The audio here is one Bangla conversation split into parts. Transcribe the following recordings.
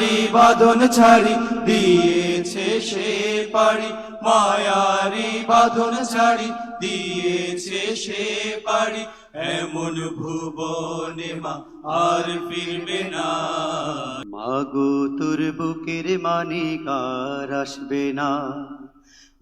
মায়ারি বাঁধন ছাড়ি, দিয়েছে সে পারি। মায়ারি বাঁধন ছাড়ি, দিয়েছে সে পারি। এমন ভুবনে মা আর ফিরবে না। মাগো তোর বুকের মানিকার আসবে না।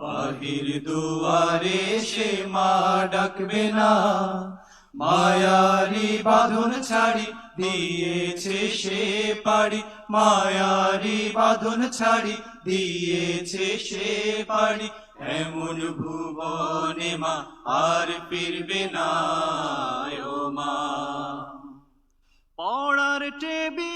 বাহির দুয়ারে সে মা ডাকবে না। মায়ারি বাঁধন ছাড়ি, দিয়েছে সে পারি মায়ারি বাঁধন ছাড়ি, দিয়েছে সে পাড়ি। এমন ভুবনে মা আর ফিরবে না মা। পড়ার টেবিলটা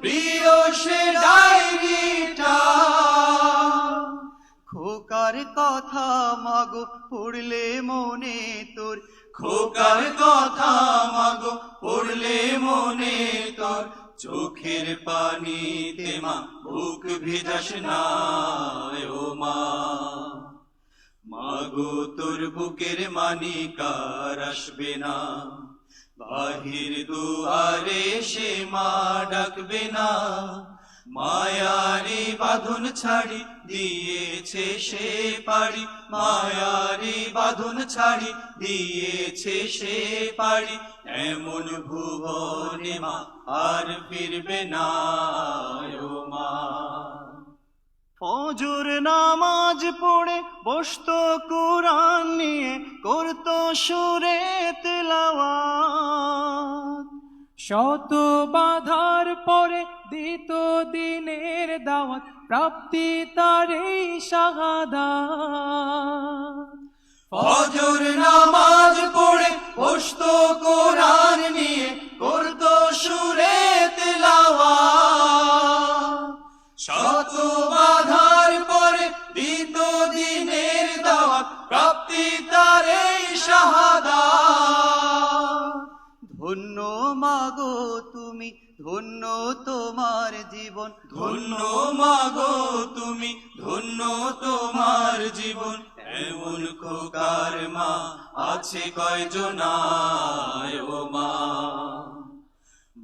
প্রিয় সে ডায়েরিটা খোকার কথা মাগো পড়লে মনে তোর। খোকার কথা মাগো পড়লে মনে তোর। চোখের পানিতে মা বুক ভিজাস না ও মা। মাগো তোর বুকের মানিকার আসবে না। বাহির দুয়ারে সে মা ডাকবে না। মায়ারি বাঁধন ছাড়ি, দিয়েছে সে পাড়ি। মায়ারি বাঁধন ছাড়ি, দিয়েছে সে পাড়ি। এমন ভুবনে মা আর ফিরবে না। ফজর নামাজ পড়ে বসত কোরআন নিয়ে করত সুরে তেলাওয়াত। শত বাধার পরে দিত দিনের দাওয়াত, প্রাপ্তি তার এই বাধার পরে দিত দিনের দাওয়াত প্রাপ্তি তার এই ধন্য মাগো তুমি, ধন্য তোমার জীবন, ধন্য মাগো তুমি, ধন্য তোমার জীবন। এমন খোকার মা আছে কয়জনায় ও মা?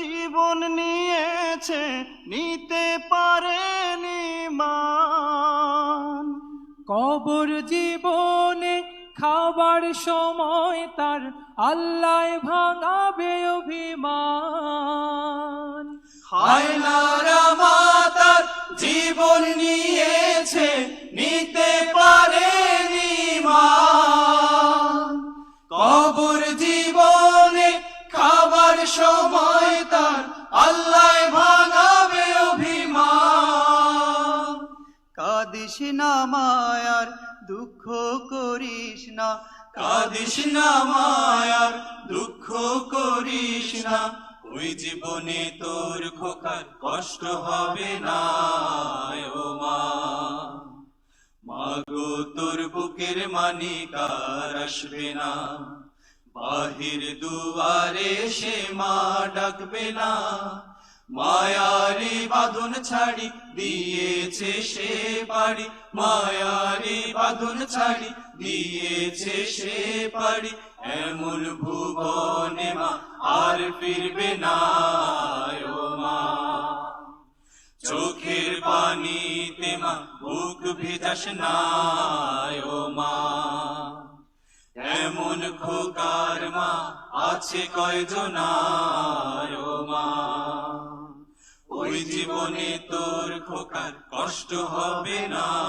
জীবন নিয়েছে নিতে পারেনি মান। কবর জীবনে খাবার সময় তার আল্লাহ ভাঙাবে অভিমান। হায় নারা মাতার জীবন নিয়েছে কাদিস না মায়ার, দুঃখ করিস না। কাদিস না মায়ার, দুঃখ করিস না। ওই জীবনে তোর খোকার কষ্ট হবে না, ও মা। মাগো, তোর বুকের মানিকার আসবে না। বাহির দুয়ারে সে মা ডাকবে না। মায়ারি বাঁধন ছাড়ি, দিয়েছে সে পাড়ি মায়ারি বাঁধন ছাড়ি, দিয়েছে সে পাড়ি এমন ভুবনে মা, আর ফিরবে না চোখের পানিতে মা, বুক ভেজাস না মা। এমন খোকার মা, আছে কয়জন ও মা। জীবনে তোর খোকার কষ্ট হবে না।